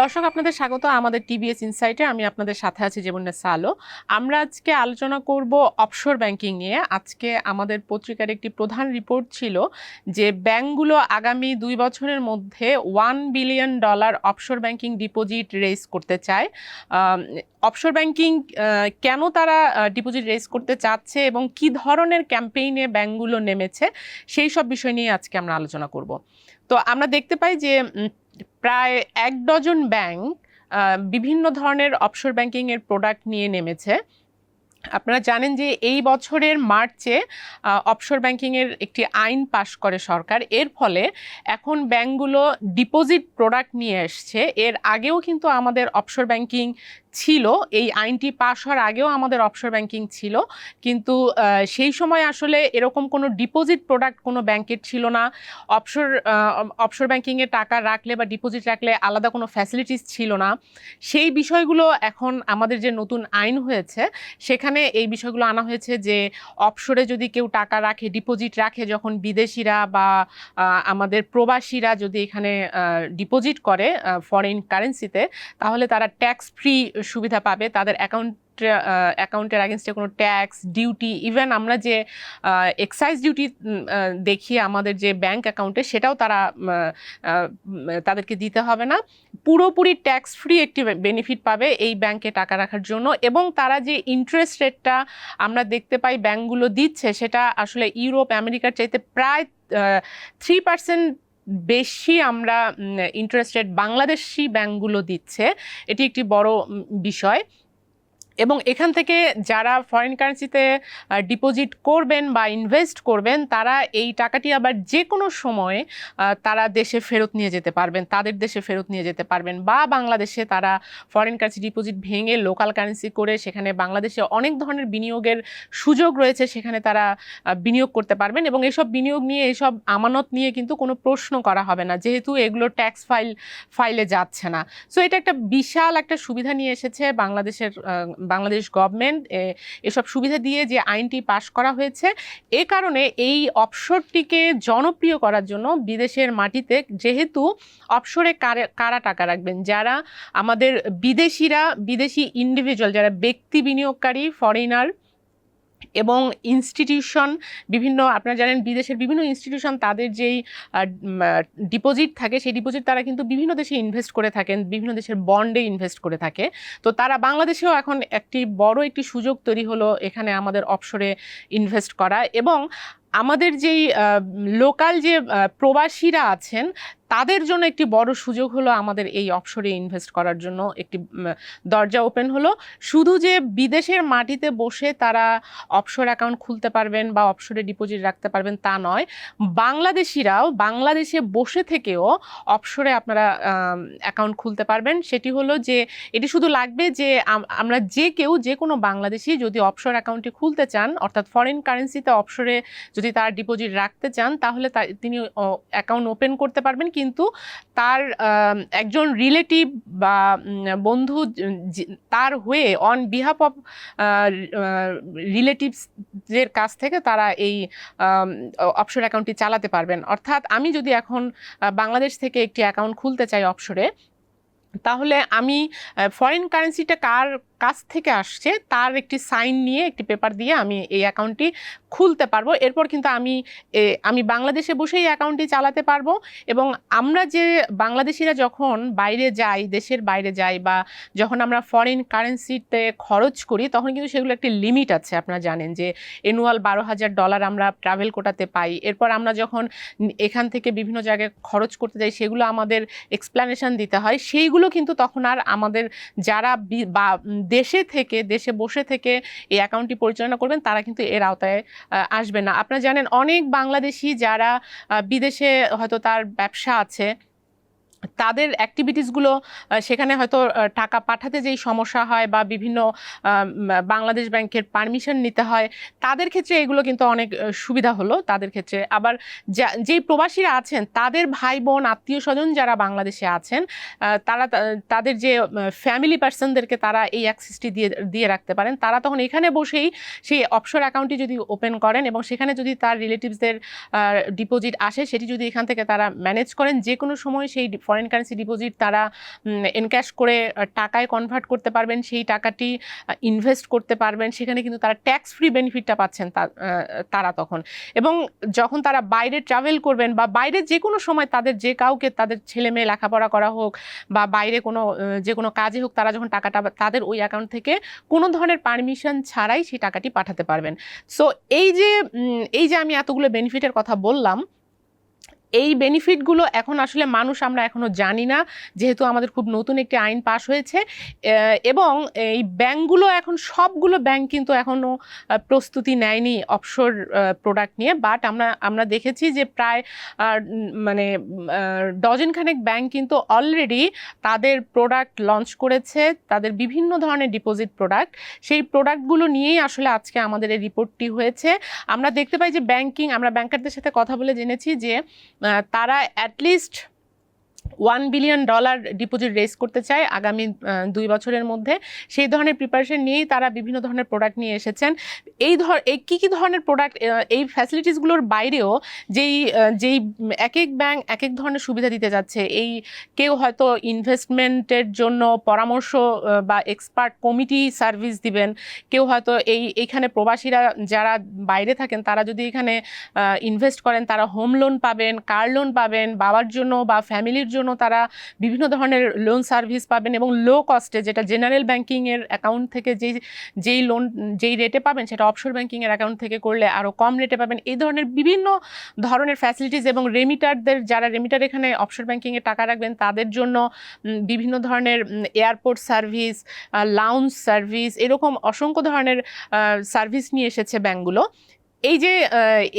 দর্শক, আপনাদের স্বাগত আমাদের টিবিএস ইনসাইটে। আমি আপনাদের সাথে আছি জীবনের সালো। আমরা আজকে আলোচনা করব অফশোর ব্যাংকিং নিয়ে। আজকে আমাদের পত্রিকার একটি প্রধান রিপোর্ট ছিল যে ব্যাংকগুলো আগামী দুই বছরের মধ্যে one billion dollar offshore banking deposit raise করতে চায়। অফশোর ব্যাংকিং কেন তারা ডিপোজিট রেজ করতে চাচ্ছে এবং কি ধরনের ক্যাম্পেইনে ব্যাংকগুলো নেমেছে, সেই সব বিষয় নিয়ে আজকে আমরা আলোচনা করব। তো আমরা দেখতে পাই যে প্রায় এক ডজন ব্যাংক বিভিন্ন ধরনের অফশোর ব্যাংকিং এর প্রোডাক্ট নিয়ে নেমেছে। আপনারা জানেন যে এই বছরের মার্চে অফশোর ব্যাংকিং এর একটি আইন পাশ করে সরকার। এর ফলে এখন ব্যাংকগুলো ডিপোজিট প্রোডাক্ট নিয়ে এসছে। এর আগেও কিন্তু আমাদের অফশোর ব্যাংকিং ছিল, এই আইনটি পাশ হওয়ার আগেও আমাদের অফশোর ব্যাংকিং ছিল। কিন্তু সেই সময় আসলে এরকম কোনো ডিপোজিট প্রোডাক্ট কোনো ব্যাংকের ছিল না। অফশোর অফশোর ব্যাংকিংয়ে টাকা রাখলে বা ডিপোজিট রাখলে আলাদা কোনো ফ্যাসিলিটিস ছিল না। সেই বিষয়গুলো এখন আমাদের যে নতুন আইন হয়েছে, সেখানে এই বিষয়গুলো আনা হয়েছে যে অফশোরে যদি কেউ টাকা রাখে ডিপোজিট রাখে, যখন বিদেশিরা বা আমাদের প্রবাসীরা যদি এখানে ডিপোজিট করে ফরেন কারেন্সিতে তাহলে তারা ট্যাক্স ফ্রি সুবিধা পাবে। তাদের অ্যাকাউন্ট অ্যাকাউন্টের আগেনস্টে কোনো ট্যাক্স ডিউটি ইভেন আমরা যে এক্সাইজ ডিউটি দেখি আমাদের যে ব্যাংক অ্যাকাউন্টে সেটাও তারা তাদেরকে দিতে হবে না। পুরোপুরি ট্যাক্স ফ্রি একটি বেনিফিট পাবে এই ব্যাংকে টাকা রাখার জন্য এবং তারা যে ইন্টারেস্ট রেটটা আমরা দেখতে পাই ব্যাংকগুলো দিচ্ছে, সেটা আসলে ইউরোপ আমেরিকার চাইতে প্রায় থ্রি পার্সেন্ট বেশি আমরা ইন্টারেস্টেড বাংলাদেশি ব্যাংকগুলো দিচ্ছে এটি একটি বড় বিষয়। এবং এখান থেকে যারা ফরেন কারেন্সিতে ডিপোজিট করবেন বা ইনভেস্ট করবেন, তারা এই টাকাটি আবার যে কোনো সময়ে তারা দেশে ফেরত নিয়ে যেতে পারবেন, তাদের দেশে ফেরত নিয়ে যেতে পারবেন বা বাংলাদেশে তারা ফরেন কারেন্সি ডিপোজিট ভেঙে লোকাল কারেন্সি করে সেখানে বাংলাদেশে অনেক ধরনের বিনিয়োগের সুযোগ রয়েছে, সেখানে তারা বিনিয়োগ করতে পারবেন এবং এইসব বিনিয়োগ নিয়ে এইসব আমানত নিয়ে কিন্তু কোনো প্রশ্ন করা হবে না, যেহেতু এগুলো ট্যাক্স ফাইল ফাইলে যাচ্ছে না। সো এটা একটা বিশাল একটা সুবিধা নিয়ে এসেছে বাংলাদেশের বাংলাদেশ গভর্নমেন্ট এসব সুবিধা দিয়ে যে আইনটি পাশ করা হয়েছে, এ কারণে এই অপসরটিকে জনপ্রিয় করার জন্য বিদেশের মাটিতে যেহেতু অপসরে কারা টাকা রাখবেন? যারা আমাদের বিদেশিরা, বিদেশি ইন্ডিভিজুয়াল যারা ব্যক্তি বিনিয়োগকারী ফরেনার এবং ইনস্টিটিউশন বিভিন্ন আপনারা জানেন বিদেশের বিভিন্ন ইনস্টিটিউশন তাদের যেই ডিপোজিট থাকে সেই ডিপোজিট তারা কিন্তু বিভিন্ন দেশে ইনভেস্ট করে থাকেন, বিভিন্ন দেশের বন্ডে ইনভেস্ট করে থাকে। তো তারা বাংলাদেশেও এখন একটি বড় একটি সুযোগ তৈরি হলো এখানে আমাদের অপসরে ইনভেস্ট করা এবং আমাদের যেই লোকাল যে প্রবাসীরা আছেন, তাদের জন্য একটি বড় সুযোগ হলো আমাদের এই অপসরে ইনভেস্ট করার জন্য একটি দরজা ওপেন হলো। শুধু যে বিদেশের মাটিতে বসে তারা অপসর অ্যাকাউন্ট খুলতে পারবেন বা অপসরে ডিপোজিট রাখতে পারবেন তা নয়। বাংলাদেশিরাও বাংলাদেশে বসে থেকেও অপসরে আপনারা অ্যাকাউন্ট খুলতে পারবেন। সেটি হলো যে, এটি শুধু লাগবে যে, আম- আমরা যে কেউ, যে কোনো বাংলাদেশি যদি অপসর অ্যাকাউন্টটি খুলতে চান, অর্থাৎ ফরেন কারেন্সিতে অপসরে যদি তার ডিপোজিট রাখতে চান, তাহলে তিনি অ্যাকাউন্ট ওপেন করতে পারবেন। কিন্তু তার একজন রিলেটিভ বা বন্ধু তার হয়ে অন বিহাফ অফ রিলেটিভসদের কাছ থেকে তারা এই অপসর অ্যাকাউন্টটি চালাতে পারবেন। অর্থাৎ আমি যদি এখন বাংলাদেশ থেকে একটি অ্যাকাউন্ট খুলতে চাই অপসরে তাহলে আমি ফরেন কারেন্সিটা কার কাছ থেকে আসছে তার একটি সাইন নিয়ে একটি পেপার দিয়ে আমি এই অ্যাকাউন্টটি খুলতে পারব। এরপর কিন্তু আমি আমি বাংলাদেশে বসেই অ্যাকাউন্টটি চালাতে পারব এবং আমরা যে বাংলাদেশিরা যখন বাইরে যাই, দেশের বাইরে যাই বা যখন আমরা ফরেন কারেন্সিতে খরচ করি, তখন কিন্তু সেগুলো একটি লিমিট আছে, আপনারা জানেন যে অ্যানুয়াল বারো হাজার ডলার আমরা ট্রাভেল কোটাতে পাই। এরপর আমরা যখন এখান থেকে বিভিন্ন জায়গায় খরচ করতে যাই, সেগুলো আমাদের এক্সপ্লানেশন দিতে হয়। সেইগুলো কিন্তু তখন আর আমাদের যারা বা দেশে থেকে, দেশে বসে থেকে এই অ্যাকাউন্টটি পরিচালনা করবেন, তারা কিন্তু এর আওতায় আসবে না। আপনারা জানেন অনেক বাংলাদেশি যারা বিদেশে হয়তো তার ব্যবসা আছে তাদের অ্যাক্টিভিটিসগুলো সেখানে হয়তো টাকা পাঠাতে যেই সমস্যা হয় বা বিভিন্ন বাংলাদেশ ব্যাংকের পারমিশন নিতে হয়, তাদের ক্ষেত্রে এগুলো কিন্তু অনেক সুবিধা হলো তাদের ক্ষেত্রে। আবার যা- যেই প্রবাসীরা আছেন, তাদের ভাই বোন আত্মীয় স্বজন যারা বাংলাদেশে আছেন তারা তাদের যে ফ্যামিলি পার্সনদেরকে তারা এই অ্যাক্সেসটি দিয়ে দিয়ে রাখতে পারেন। তারা তখন এখানে বসেই সেই অপসর অ্যাকাউন্টটি যদি ওপেন করেন এবং সেখানে যদি তার রিলেটিভসদের ডিপোজিট আসে, সেটি যদি এখান থেকে তারা ম্যানেজ করেন যে কোনো সময় সেই ফরেন কারেন্সি ডিপোজিট তারা এনক্যাশ করে টাকায় কনভার্ট করতে পারবেন, সেই টাকাটি ইনভেস্ট করতে পারবেন, সেখানে কিন্তু তারা ট্যাক্স ফ্রি বেনিফিটটা পাচ্ছেন তারা তখন। এবং যখন তারা বাইরে ট্রাভেল করবেন বা বাইরে যে কোনো সময় তাদের যে কাউকে, তাদের ছেলে মেয়ে লেখাপড়া করা হোক বা বাইরে কোনো যে কোনো কাজে হোক, তারা যখন টাকাটা, তাদের ওই অ্যাকাউন্ট থেকে কোনো ধরনের পারমিশন ছাড়াই সেই টাকাটি পাঠাতে পারবেন। সো এই যে এই যে আমি এতগুলো বেনিফিটের কথা বললাম এই বেনিফিটগুলো এখন আসলে মানুষ আমরা এখনও জানি না, যেহেতু আমাদের খুব নতুন একটি আইন পাশ হয়েছে। এবং এই ব্যাংকগুলো এখন সবগুলো ব্যাংক কিন্তু এখনও প্রস্তুতি নেয়নি অফশোর প্রোডাক্ট নিয়ে। বাট আমরা আমরা দেখেছি যে প্রায় মানে ডজন খানেক ব্যাংক কিন্তু অলরেডি তাদের প্রোডাক্ট লঞ্চ করেছে। তাদের বিভিন্ন ধরনের ডিপোজিট প্রোডাক্ট সেই প্রোডাক্টগুলো নিয়েই আসলে আজকে আমাদের এই রিপোর্টটি হয়েছে। আমরা দেখতে পাই যে ব্যাংকিং আমরা ব্যাংকারদের সাথে কথা বলে জেনেছি যে তারা at least one billion dollar deposit raise করতে চায় আগামী দুই বছরের মধ্যে। সেই ধরনের প্রিপারেশন নিয়েই তারা বিভিন্ন ধরনের প্রোডাক্ট নিয়ে এসেছেন। এই ধর, এই কী কী ধরনের প্রোডাক্ট এই ফ্যাসিলিটিসগুলোর বাইরেও যেই যেই এক এক ব্যাংক এক এক ধরনের সুবিধা দিতে যাচ্ছে, এই কেউ হয়তো ইনভেস্টমেন্টের জন্য পরামর্শ বা এক্সপার্ট কমিটি সার্ভিস দিবেন। কেউ হয়তো এই, এইখানে প্রবাসীরা যারা বাইরে থাকেন, তারা যদি এখানে ইনভেস্ট করেন, তারা হোম লোন পাবেন কার লোন পাবেন, বাবার জন্য বা ফ্যামিলির জন্য তারা বিভিন্ন ধরনের লোন সার্ভিস পাবেন এবং লো কস্টে যেটা জেনারেল ব্যাঙ্কিংয়ের অ্যাকাউন্ট থেকে যেই যেই লোন যেই রেটে পাবেন সেটা অফশোর ব্যাংকিংয়ের অ্যাকাউন্ট থেকে করলে আরও কম রেটে পাবেন। এই ধরনের বিভিন্ন ধরনের ফ্যাসিলিটিস এবং রেমিটারদের যারা রেমিটার এখানে অফশোর ব্যাঙ্কিংয়ে টাকা রাখবেন, তাদের জন্য বিভিন্ন ধরনের এয়ারপোর্ট সার্ভিস লাউঞ্জ সার্ভিস এরকম অসংখ্য ধরনের সার্ভিস নিয়ে এসেছে ব্যাঙ্কগুলো। এই যে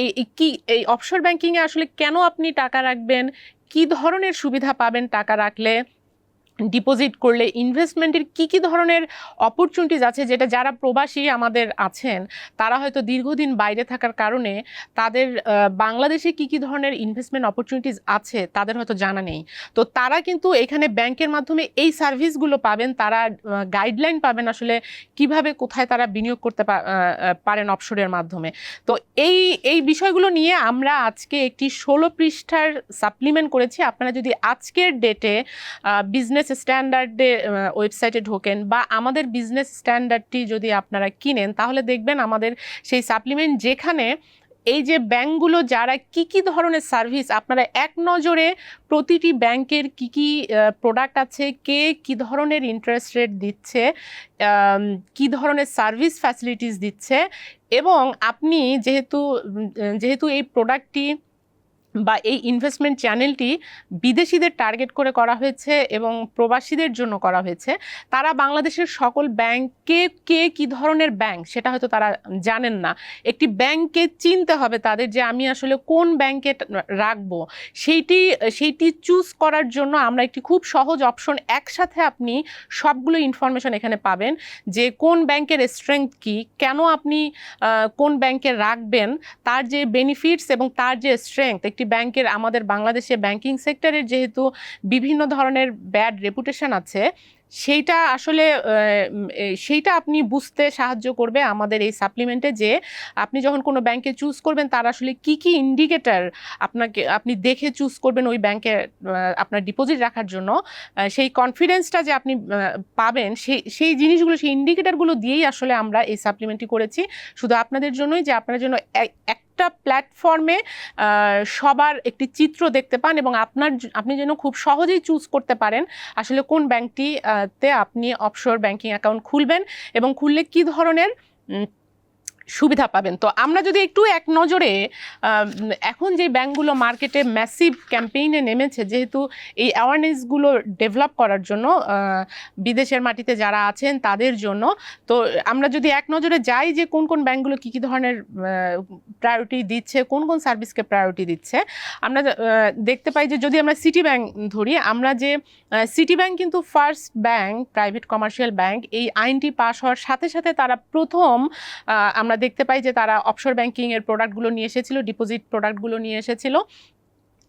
এই কি, এই অফশোর ব্যাংকিংয়ে আসলে কেন আপনি টাকা রাখবেন? কি ধরনের সুবিধা পাবেন টাকা রাখলে? ডিপোজিট করলে ইনভেস্টমেন্টের কি কি ধরনের অপরচুনিটিস আছে যেটা যারা প্রবাসী আমাদের আছেন, তারা হয়তো দীর্ঘদিন বাইরে থাকার কারণে তাদের বাংলাদেশে কি কি ধরনের ইনভেস্টমেন্ট অপরচুনিটিস আছে তাদের হয়তো জানা নেই। তো তারা কিন্তু এখানে ব্যাংকের মাধ্যমে এই সার্ভিসগুলো পাবেন, তারা গাইডলাইন পাবেন আসলে কীভাবে কোথায় তারা বিনিয়োগ করতে পারেন অপসরের মাধ্যমে। তো এই এই বিষয়গুলো নিয়ে আমরা আজকে একটি ষোলো পৃষ্ঠার সাপ্লিমেন্ট করেছি। আপনারা যদি আজকের ডেটে বিজনেস স্ট্যান্ডার্ডে ওয়েবসাইটে ঢোকেন বা আমাদের বিজনেস স্ট্যান্ডার্ডটি যদি আপনারা কিনেন, তাহলে দেখবেন আমাদের সেই সাপ্লিমেন্ট যেখানে এই যে ব্যাংকগুলো যারা কি কি ধরনের সার্ভিস আপনারা এক নজরে প্রতিটি ব্যাংকের কি কি প্রোডাক্ট আছে, কে কি ধরনের ইন্টারেস্ট রেট দিচ্ছে কি ধরনের সার্ভিস ফ্যাসিলিটিস দিচ্ছে এবং আপনি যেহেতু যেহেতু এই প্রোডাক্টটি বা এই ইনভেস্টমেন্ট চ্যানেলটি বিদেশিদের টার্গেট করে করা হয়েছে এবং প্রবাসীদের জন্য করা হয়েছে। তারা বাংলাদেশের সকল ব্যাংকে কে কি ধরনের ব্যাংক সেটা হয়তো তারা জানেন না। একটি ব্যাংককে চিনতে হবে তাদের যে আমি আসলে কোন ব্যাংকে রাখব। সেইটি সেইটি চুজ করার জন্য আমরা একটি খুব সহজ অপশন একসাথে আপনি সবগুলো ইনফরমেশন এখানে পাবেন যে কোন ব্যাংকের স্ট্রেংথ কি, কেন আপনি কোন ব্যাংকে রাখবেন, তার যে বেনিফিটস এবং তার যে স্ট্রেংথ একটি ব্যাংকের আমাদের বাংলাদেশে ব্যাংকিং সেক্টরের যেহেতু বিভিন্ন ধরনের ব্যাড রেপুটেশন আছে, সেইটা আসলে সেইটা আপনি বুঝতে সাহায্য করবে আমাদের এই সাপ্লিমেন্টে যে আপনি যখন কোনো ব্যাংকে চুজ করবেন, তার আসলে কি কি ইন্ডিকেটার আপনাকে, আপনি দেখে চুজ করবেন ওই ব্যাংকে আপনার ডিপোজিট রাখার জন্য সেই কনফিডেন্সটা যে আপনি পাবেন সেই সেই জিনিসগুলো, সেই ইন্ডিকেটারগুলো দিয়েই আসলে আমরা এই সাপ্লিমেন্টটি করেছি। শুধু আপনাদের জন্যই যে আপনার জন্য এক- একটা প্ল্যাটফর্মে সবার একটি চিত্র দেখতে পান এবং আপনার আপনি যেন খুব সহজেই চুজ করতে পারেন আসলে কোন ব্যাংকটি তে আপনি অফশোর ব্যাংকিং অ্যাকাউন্ট খুলবেন এবং খুললে কি ধরনের সুবিধা পাবেন। তো আমরা যদি একটু এক নজরে এখন যে ব্যাংকগুলো মার্কেটে ম্যাসিভ ক্যাম্পেইনে নেমেছে, যেহেতু এই অ্যাওয়ারনেসগুলো ডেভেলপ করার জন্য বিদেশের মাটিতে যারা আছেন তাদের জন্য, তো আমরা যদি এক নজরে যাই যে কোন কোন ব্যাংকগুলো কী কী ধরনের প্রায়োরিটি দিচ্ছে, কোন কোন সার্ভিসকে প্রায়োরিটি দিচ্ছে, আমরা দেখতে পাই যে যদি আমরা সিটি ব্যাংক ধরি, আমরা যে সিটি ব্যাংক কিন্তু first bank private commercial bank এই আইনটি পাশ হওয়ার সাথে সাথে তারা প্রথম আমরা দেখতে পাই যে তারা অপশোর ব্যাংকিং এর প্রোডাক্টগুলো নিয়ে এসেছিল ডিপোজিট প্রোডাক্টগুলো নিয়ে এসেছিল।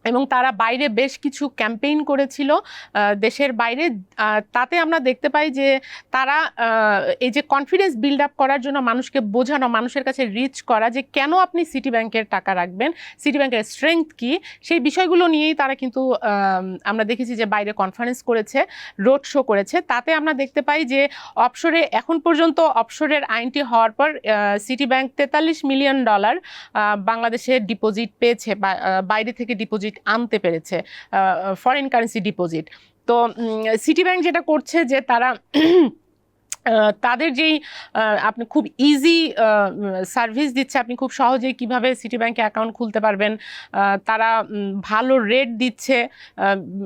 এবং তারা বাইরে বেশ কিছু ক্যাম্পেইন করেছিল দেশের বাইরে। তাতে আমরা দেখতে পাই যে তারা এই যে কনফিডেন্স বিল্ড আপ করার জন্য মানুষকে বোঝানো, মানুষের কাছে রিচ করা যে কেন আপনি সিটি ব্যাংকের টাকা রাখবেন সিটি ব্যাংকের স্ট্রেংথ কি, সেই বিষয়গুলো নিয়েই তারা কিন্তু আমরা দেখেছি যে বাইরে কনফারেন্স করেছে রোড শো করেছে। তাতে আমরা দেখতে পাই যে অপসরে এখন পর্যন্ত অপসরের আইনটি হওয়ার পর সিটি ব্যাংক তেতাল্লিশ মিলিয়ন ডলার বাংলাদেশে ডিপোজিট পেয়েছে বাইরে থেকে ডিপোজিট আনতে পেরেছে ফরেন কারেন্সি ডিপোজিট তো সিটি ব্যাংক যেটা করছে যে তারা তাদের যেই আপনি খুব ইজি সার্ভিস দিচ্ছে, আপনি খুব সহজেই কীভাবে সিটি ব্যাংকে অ্যাকাউন্ট খুলতে পারবেন। তারা ভালো রেট দিচ্ছে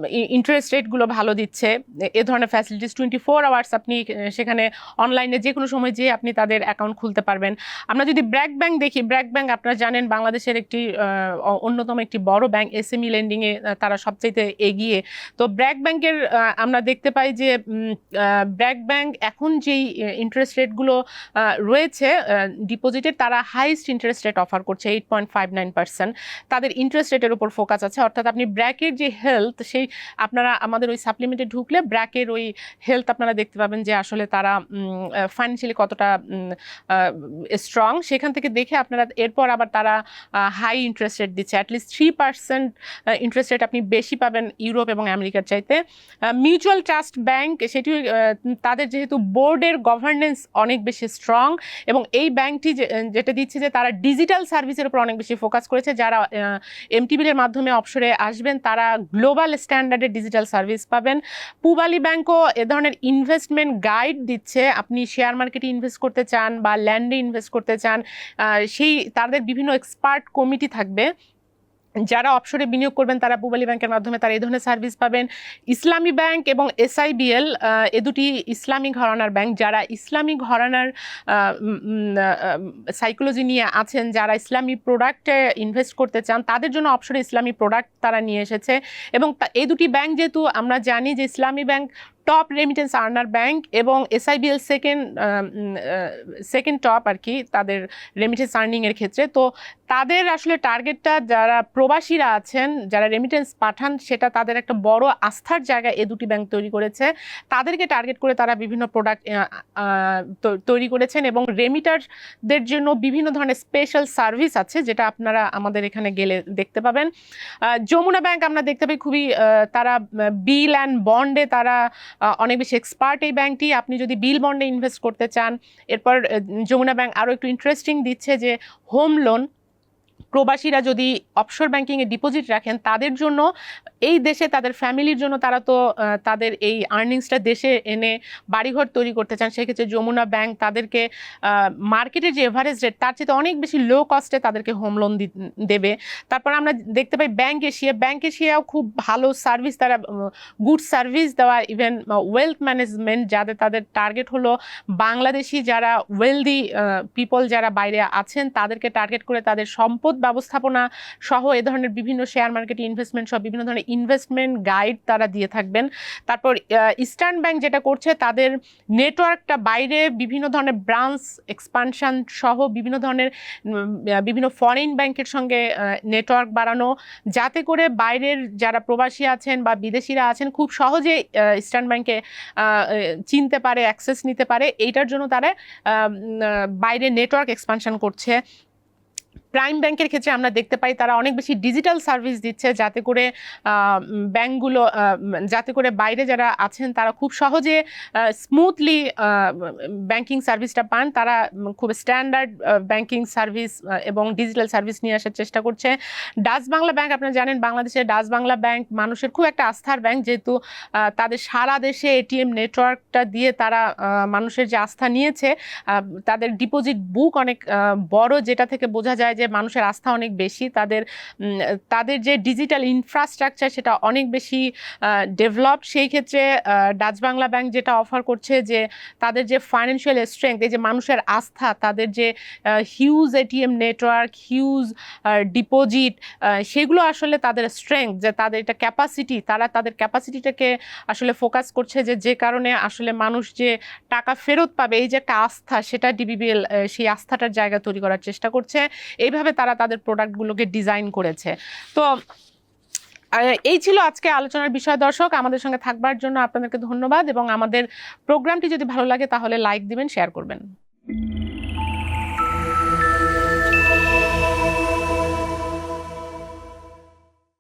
ইন্টারেস্ট রেটগুলো ভালো দিচ্ছে। এ- ধরনের ফ্যাসিলিটিস টোয়েন্টি ফোর আওয়ার্স আপনি সেখানে অনলাইনে যে কোনো সময় যেয়ে আপনি তাদের অ্যাকাউন্ট খুলতে পারবেন। আমরা যদি ব্র্যাক ব্যাংক দেখি ব্র্যাক ব্যাংক আপনারা জানেন বাংলাদেশের একটি অন্যতম একটি বড় ব্যাংক এসএমই লেন্ডিংয়ে তারা সবচাইতে এগিয়ে। তো ব্র্যাক ব্যাংকের আমরা দেখতে পাই যে ব্র্যাক ব্যাংক এখন যেই ইন্টারেস্ট রেটগুলো রয়েছে ডিপোজিটের তারা হাইস্ট ইন্টারেস্ট রেট অফার করছে eight point five nine percent তাদের ইন্টারেস্ট রেটের উপর ফোকাস আছে, অর্থাৎ আপনি ব্র্যাকের যে হেলথ সেই আপনারা আমাদের ওই সাপ্লিমেন্টে ঢুকলে ব্র্যাকের ওই হেলথ আপনারা দেখতে পাবেন যে আসলে তারা ফাইন্যান্সিয়ালি কতটা স্ট্রং সেখান থেকে দেখে আপনারা এরপর আবার তারা হাই ইন্টারেস্ট রেট দিচ্ছে। At least three percent interest rate আপনি বেশি পাবেন ইউরোপ এবং আমেরিকার চাইতে। মিউচুয়াল ট্রাস্ট ব্যাংক সেটি তাদের যেহেতু বোর্ডের গভর্নেন্স অনেক বেশি স্ট্রং এবং এই ব্যাংকটি যেটা দিচ্ছে যে তারা ডিজিটাল সার্ভিসের উপর অনেক বেশি ফোকাস করেছে। যারা এমটিবিলের মাধ্যমে অবসরে আসবেন, তারা গ্লোবাল স্ট্যান্ডার্ডের ডিজিটাল সার্ভিস পাবেন। পুবালি ব্যাংকও এ ধরনের ইনভেস্টমেন্ট গাইড দিচ্ছে। আপনি শেয়ার মার্কেটে ইনভেস্ট করতে চান বা ল্যান্ডে ইনভেস্ট করতে চান সেই তাদের বিভিন্ন এক্সপার্ট কমিটি থাকবে। যারা অবসরে বিনিয়োগ করবেন, তারা পুবালি ব্যাংকের মাধ্যমে তারা এই ধরনের সার্ভিস পাবেন। ইসলামী ব্যাংক এবং এস এসআইবিএল এ দুটি ইসলামী ঘরানার ব্যাংক। যারা ইসলামী ঘরানার সাইকোলজি নিয়ে আছেন, যারা ইসলামী প্রোডাক্টে ইনভেস্ট করতে চান, তাদের জন্য অবসরে ইসলামী প্রোডাক্ট তারা নিয়ে এসেছে। এবং এই দুটি ব্যাংক যেহেতু আমরা জানি যে Islami bank top remittance earner bank এবং এসআইবিএল সেকেন্ড সেকেন্ড টপ আর কি তাদের রেমিটেন্স আর্নিংয়ের ক্ষেত্রে। তো তাদের আসলে টার্গেটটা যারা প্রবাসীরা আছেন, যারা রেমিটেন্স পাঠান, সেটা তাদের একটা বড় আস্থার জায়গা এ দুটি ব্যাংক তৈরি করেছে। তাদেরকে টার্গেট করে তারা বিভিন্ন প্রোডাক্ট তৈরি করেছেন এবং রেমিটারদের জন্য বিভিন্ন ধরনের স্পেশাল সার্ভিস আছে, যেটা আপনারা আমাদের এখানে গেলে দেখতে পাবেন। যমুনা ব্যাংক আমরা দেখতে পাই খুবই তারা বিল অ্যান্ড বন্ডে তারা অনেক বেশি এক্সপার্ট এই ব্যাংকটি আপনি যদি বিল বন্ডে ইনভেস্ট করতে চান, এরপর যমুনা ব্যাংক আরও একটু ইন্টারেস্টিং দিচ্ছে যে হোম লোন প্রবাসীরা যদি অফশোর ব্যাংকিংয়ে ডিপোজিট রাখেন, তাদের জন্য, এই দেশে তাদের ফ্যামিলির জন্য তারা তো তাদের এই আর্নিংসটা দেশে এনে বাড়িঘর তৈরি করতে চান, সেক্ষেত্রে যমুনা ব্যাংক তাদেরকে মার্কেটের যে এভারেজ রেট তার চেয়ে অনেক বেশি লো কস্টে তাদেরকে হোম লোন দেবে। তারপর আমরা দেখতে পাই ব্যাংক এশিয়া ব্যাংক এশিয়াও খুব ভালো সার্ভিস তারা গুড সার্ভিস দেওয়া ইভেন ওয়েলথ ম্যানেজমেন্ট যাদের, তাদের টার্গেট হলো বাংলাদেশি যারা ওয়েলদি পিপল যারা বাইরে আছেন, তাদেরকে টার্গেট করে তাদের সম্পদ ব্যবস্থাপনা সহ এ ধরনের বিভিন্ন শেয়ার মার্কেটে ইনভেস্টমেন্ট সহ বিভিন্ন ধরনের ইনভেস্টমেন্ট গাইড তারা দিয়ে থাকবেন। তারপর ইস্টার্ন ব্যাংক যেটা করছে, তাদের নেটওয়ার্কটা বাইরে বিভিন্ন ধরনের ব্রাঞ্চ এক্সপানশান সহ বিভিন্ন ধরনের বিভিন্ন ফরেন ব্যাংকের সঙ্গে নেটওয়ার্ক বাড়ানো, যাতে করে বাইরের যারা প্রবাসী আছেন বা বিদেশিরা আছেন খুব সহজে ইস্টার্ন ব্যাংকে চিনতে পারে অ্যাক্সেস নিতে পারে। এইটার জন্য তারা বাইরে নেটওয়ার্ক এক্সপানশান করছে। প্রাইম ব্যাংকের ক্ষেত্রে আমরা দেখতে পাই তারা অনেক বেশি ডিজিটাল সার্ভিস দিচ্ছে যাতে করে ব্যাংকগুলো যাতে করে বাইরে যারা আছেন তারা খুব সহজে স্মুথলি ব্যাংকিং সার্ভিসটা পান। তারা খুব স্ট্যান্ডার্ড ব্যাংকিং সার্ভিস এবং ডিজিটাল সার্ভিস নিয়ে আসার চেষ্টা করছে। ডাচ বাংলা ব্যাংক, আপনারা জানেন বাংলাদেশের ডাচ বাংলা ব্যাংক মানুষের খুব একটা আস্থার ব্যাংক যেহেতু তাদের সারা দেশে এটিএম নেটওয়ার্কটা দিয়ে তারা মানুষের যে আস্থা নিয়েছে তাদের ডিপোজিট বুক অনেক বড়, যেটা থেকে বোঝা যায় যে মানুষের আস্থা অনেক বেশি, তাদের তাদের যে ডিজিটাল ইনফ্রাস্ট্রাকচার সেটা অনেক বেশি ডেভেলপ সেই ক্ষেত্রে ডাচ বাংলা ব্যাংক যেটা অফার করছে যে তাদের যে ফাইন্যান্সিয়াল স্ট্রেংথ এই যে মানুষের আস্থা, তাদের যে huge ATM network huge deposit সেগুলো আসলে তাদের স্ট্রেংথ যে তাদের এটা ক্যাপাসিটি তারা তাদের ক্যাপাসিটিটাকে আসলে ফোকাস করছে যে যে কারণে আসলে মানুষ যে টাকা ফেরত পাবে, এই যে একটা আস্থা, সেটা ডিবিবিএল সেই আস্থাটার জায়গা তৈরি করার চেষ্টা করছে। এইভাবে তারা তাদের প্রোডাক্টগুলোকে ডিজাইন করেছে। তো এই ছিল আজকে আলোচনার বিষয় দর্শক। আমাদের সঙ্গে থাকবার জন্য আপনাদেরকে ধন্যবাদ এবং আমাদের প্রোগ্রামটি যদি ভালো লাগে তাহলে লাইক দিবেন শেয়ার করবেন।